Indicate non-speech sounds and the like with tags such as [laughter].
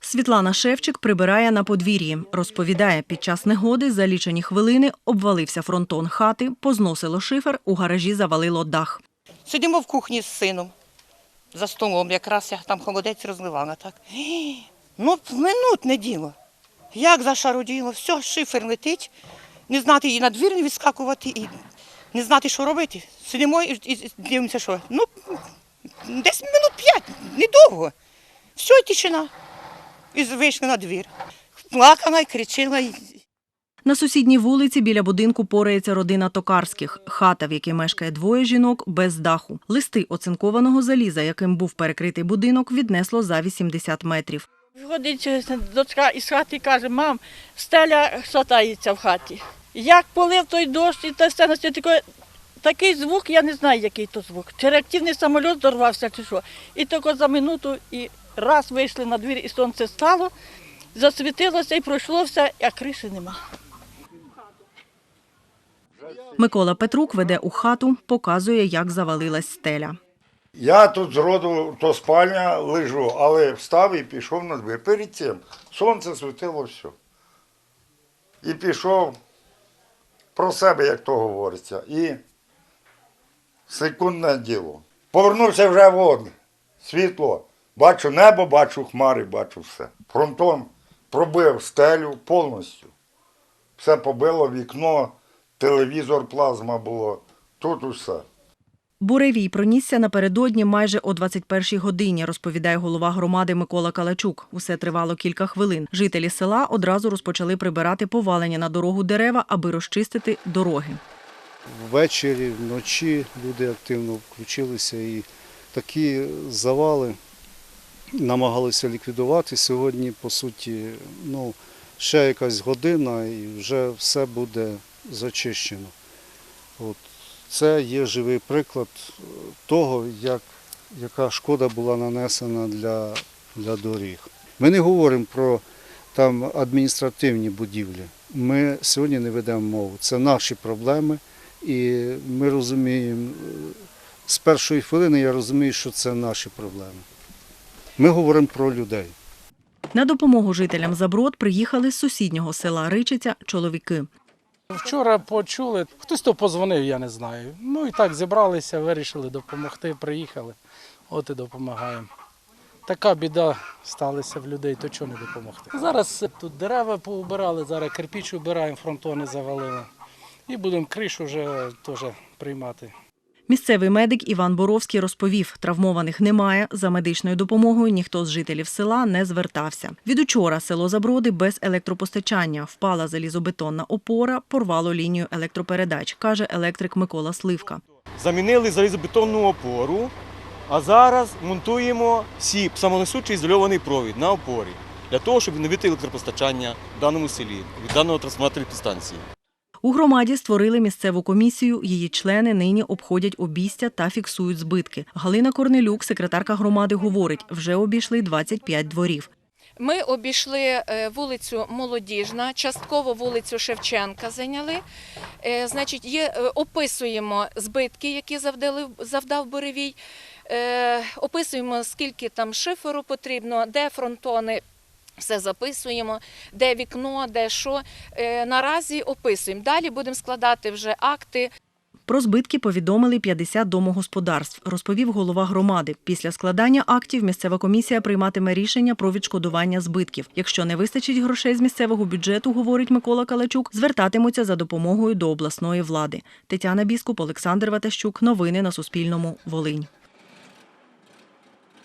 Світлана Шевчик прибирає на подвір'ї. Розповідає, під час негоди за лічені хвилини обвалився фронтон хати, позносило шифер, у гаражі завалило дах. Сидимо в кухні з сином за столом, якраз я там холодець розливала. Так. [gasps] Ну, минутне діло. Як зашаруділо, все, шифер летить, не знати і на двір не відскакувати, і не знати, що робити. Сидимо і дивимося, що. Ну, десь минут п'ять, недовго. Все, тишина. І вийшли на двір. Плакала і кричала. І... На сусідній вулиці біля будинку порається родина Токарських. Хата, в якій мешкає двоє жінок, без даху. Листи оцинкованого заліза, яким був перекритий будинок, віднесло за 80 метрів. Виходить дочка із хати і каже, мам, стеля шатається в хаті. Як полив той дощ, і та стена це таке, такий звук, я не знаю, який то звук. Чи реактивний самоліт дорвався, чи що. І тільки за минуту і раз вийшли на двір, і сонце стало, засвітилося і пройшло все, а криші нема. Микола Петрук веде у хату, показує, як завалилась стеля. Я тут зроду, то спальня лежу, але встав і пішов на двір. Перед тим сонце світило все. І пішов про себе, як то говориться. І секундне діло. Повернувся вже вон, світло. Бачу небо, бачу хмари, бачу все. Фронтон пробив стелю повністю. Все побило, вікно, телевізор, плазма було. Тут усе. Буревій пронісся напередодні майже о 21-й годині, розповідає голова громади Микола Калачук. Усе тривало кілька хвилин. Жителі села одразу розпочали прибирати повалені на дорогу дерева, аби розчистити дороги. Ввечері, вночі люди активно включилися і такі завали намагалися ліквідувати. Сьогодні, по суті, ну, ще якась година і вже все буде зачищено. От. Це є живий приклад того, як, яка шкода була нанесена для, для доріг. Ми не говоримо про там адміністративні будівлі. Ми сьогодні не ведемо мову. Це наші проблеми. І ми розуміємо, е, з першої хвилини я розумію, що це наші проблеми. Ми говоримо про людей. На допомогу жителям Заброд приїхали з сусіднього села Ричиця чоловіки. Вчора почули, хтось то позвонив, я не знаю. Ну і так зібралися, вирішили допомогти, приїхали, от і допомагаємо. Така біда сталася в людей, то чого не допомогти. Зараз тут дерева поубирали, зараз кирпіч убираємо, фронтони завалили. І будемо кришу вже теж приймати. Місцевий медик Іван Боровський розповів, травмованих немає. За медичною допомогою ніхто з жителів села не звертався. Від учора село Заброди без електропостачання. Впала залізобетонна опора, порвало лінію електропередач, каже електрик Микола Сливка. замінили залізобетонну опору, а зараз монтуємо сіп, самонесучий ізольований провід на опорі для того, щоб відновити електропостачання в даному селі від даного трансформаторної підстанції. У громаді створили місцеву комісію. Її члени нині обходять обійстя та фіксують збитки. Галина Корнелюк, секретарка громади, говорить, вже обійшли 25 дворів. Ми обійшли е, вулицю Молодіжна, частково вулицю Шевченка зайняли. Е, Значить, є, е, описуємо збитки, які завдали, завдав буревій. Описуємо, скільки там шиферу потрібно, де фронтони. Все записуємо, де вікно, де що. Е, Наразі описуємо. Далі будемо складати вже акти. Про збитки повідомили 50 домогосподарств, розповів голова громади. Після складання актів місцева комісія прийматиме рішення про відшкодування збитків. Якщо не вистачить грошей з місцевого бюджету, говорить Микола Калачук, звертатимуться за допомогою до обласної влади. Тетяна Біскуп, Олександр Ватащук. Новини на Суспільному. Волинь.